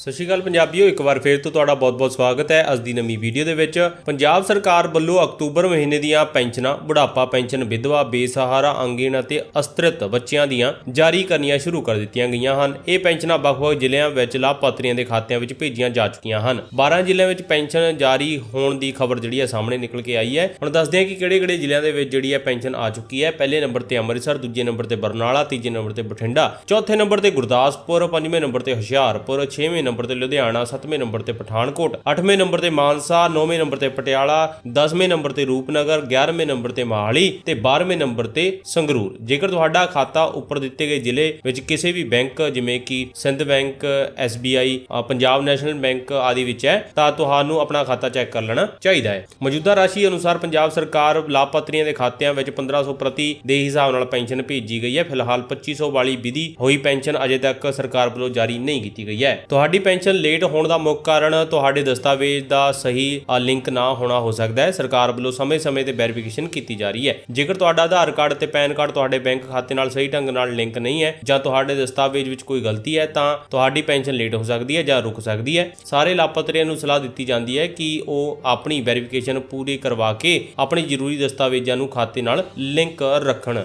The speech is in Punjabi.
ਸਤਿ ਸ਼੍ਰੀ ਅਕਾਲ ਪੰਜਾਬੀਓ, ਇੱਕ ਵਾਰ ਫੇਰ ਤੋਂ ਤੁਹਾਡਾ ਬਹੁਤ-ਬਹੁਤ ਸਵਾਗਤ ਹੈ ਅੱਜ ਦੀ ਨਵੀਂ ਵੀਡੀਓ ਦੇ ਵਿੱਚ। ਪੰਜਾਬ ਸਰਕਾਰ ਵੱਲੋਂ ਅਕਤੂਬਰ ਮਹੀਨੇ ਦੀਆਂ ਪੈਨਸ਼ਨਾਂ, ਬੁਢਾਪਾ ਪੈਨਸ਼ਨ, ਵਿਧਵਾ, ਬੇਸਹਾਰਾ, ਅੰਗਹੀਣ ਅਤੇ ਅਸਤ੍ਰਿਤ ਬੱਚਿਆਂ ਦੀਆਂ ਜਾਰੀ ਕਰਨੀਆਂ ਸ਼ੁਰੂ ਕਰ ਦਿੱਤੀਆਂ ਗਈਆਂ ਹਨ। ਇਹ ਪੈਨਸ਼ਨਾਂ ਵੱਖ-ਵੱਖ ਜ਼ਿਲ੍ਹਿਆਂ ਵਿੱਚ ਲਾਭਪਾਤਰੀਆਂ ਦੇ ਖਾਤਿਆਂ ਵਿੱਚ ਭੇਜੀਆਂ ਜਾ ਚੁੱਕੀਆਂ ਹਨ। 12 ਜ਼ਿਲ੍ਹਿਆਂ ਵਿੱਚ ਪੈਨਸ਼ਨ ਜਾਰੀ ਹੋਣ ਦੀ ਖਬਰ ਜਿਹੜੀ ਹੈ ਸਾਹਮਣੇ ਨਿਕਲ ਕੇ ਆਈ ਹੈ। ਹੁਣ ਦੱਸਦੇ ਹਾਂ ਕਿ ਕਿਹੜੇ-ਕਿਹੜੇ ਜ਼ਿਲ੍ਹਿਆਂ ਦੇ ਵਿੱਚ ਜਿਹੜੀ ਹੈ ਪੈਨਸ਼ਨ ਆ ਚੁੱਕੀ ਹੈ। ਪਹਿਲੇ ਨੰਬਰ ਤੇ ਅੰਮ੍ਰਿਤਸਰ, ਦੂਜੇ ਨੰਬਰ ਤੇ ਬਰਨਾਲਾ, ਤੀਜੇ ਨੰਬਰ ਤੇ ਬਠਿੰਡਾ, ਚੌਥੇ ਨੰਬਰ ਤੇ ਗੁਰਦਾਸਪੁਰ, ਪੰਜਵੇਂ ਨੰਬਰ ਤੇ ਹੁਸ਼ਿਆਰਪੁਰ, ਛੇਵੇਂ ਨੰਬਰ ਤੇ ਲੁਧਿਆਣਾ ਸੱਤਵੇਂ ਨੰਬਰ ਤੇ ਪਠਾਨਕੋਟ ਅੱਠਵੇਂ ਨੰਬਰ ਤੇ ਮਾਨਸਾ ਨੌਵੇਂ ਨੰਬਰ ਤੇ ਪਟਿਆਲਾ 10ਵੇਂ ਨੰਬਰ ਤੇ ਰੂਪਨਗਰ 11ਵੇਂ ਨੰਬਰ ਤੇ ਮਹਾਲੀ ਤੇ 12ਵੇਂ ਨੰਬਰ ਤੇ ਸੰਗਰੂਰ। ਜੇਕਰ ਤੁਹਾਡਾ ਖਾਤਾ ਉੱਪਰ ਦਿੱਤੇ ਗਏ ਜ਼ਿਲ੍ਹੇ ਵਿੱਚ ਕਿਸੇ ਵੀ ਬੈਂਕ ਜਿਵੇਂ ਕਿ ਸਿੰਧ ਬੈਂਕ SBI ਅ, ਪੰਜਾਬ ਨੈਸ਼ਨਲ ਬੈਂਕ ਆਦਿ ਵਿੱਚ ਹੈ ਤਾਂ ਤੁਹਾਨੂੰ ਆਪਣਾ ਖਾਤਾ ਚੈੱਕ ਕਰ ਲੈਣਾ ਚਾਹੀਦਾ ਹੈ। ਮੌਜੂਦਾ ਰਾਸ਼ੀ ਅਨੁਸਾਰ ਪੰਜਾਬ ਸਰਕਾਰ ਲਾਭਪਾਤਰੀਆਂ ਦੇ ਖਾਤਿਆਂ ਵਿੱਚ 1500 ਪ੍ਰਤੀ ਦੇ ਹਿਸਾਬ ਨਾਲ ਪੈਨਸ਼ਨ ਭੇਜੀ ਗਈ ਹੈ। ਫਿਲਹਾਲ 2500 ਵਾਲੀ ਵਿਧੀ ਹੋਈ ਪੈਨਸ਼ਨ ਅਜੇ ਤੱਕ ਸਰਕਾਰ ਵੱਲੋਂ ਜਾਰੀ ਨਹੀਂ ਕੀਤੀ ਗਈ ਹੈ। ਤੁਹਾਡੀ ਪੈਨਸ਼ਨ ਲੇਟ ਹੋਣ ਦਾ ਮੁੱਖ ਕਾਰਨ ਤੁਹਾਡੇ ਦਸਤਾਵੇਜ਼ ਦਾ ਸਹੀ ਲਿੰਕ ਨਾ ਹੋਣਾ ਹੋ ਸਕਦਾ ਹੈ। ਸਰਕਾਰ ਵੱਲੋਂ ਸਮੇਂ-ਸਮੇਂ ਤੇ ਵੈਰੀਫਿਕੇਸ਼ਨ ਕੀਤੀ ਜਾ ਰਹੀ ਹੈ। ਜੇਕਰ ਤੁਹਾਡਾ ਆਧਾਰ ਕਾਰਡ ਤੇ ਪੈਨ ਕਾਰਡ ਤੁਹਾਡੇ ਬੈਂਕ ਖਾਤੇ ਨਾਲ ਸਹੀ ਢੰਗ ਨਾਲ ਲਿੰਕ ਨਹੀਂ ਹੈ ਜਾਂ ਤੁਹਾਡੇ ਦਸਤਾਵੇਜ਼ ਵਿੱਚ ਕੋਈ ਗਲਤੀ ਹੈ, ਤਾਂ ਤੁਹਾਡੀ ਪੈਨਸ਼ਨ ਲੇਟ ਹੋ ਸਕਦੀ ਹੈ ਜਾਂ ਰੁਕ ਸਕਦੀ ਹੈ। ਸਾਰੇ ਲਾਭਪਾਤਰੀਆਂ ਨੂੰ ਸਲਾਹ ਦਿੱਤੀ ਜਾਂਦੀ ਹੈ ਕਿ ਉਹ ਆਪਣੀ ਵੈਰੀਫਿਕੇਸ਼ਨ ਪੂਰੀ ਕਰਵਾ ਕੇ ਆਪਣੇ ਜ਼ਰੂਰੀ ਦਸਤਾਵੇਜ਼ਾਂ ਨੂੰ ਖਾਤੇ ਨਾਲ ਲਿੰਕ ਰੱਖਣ।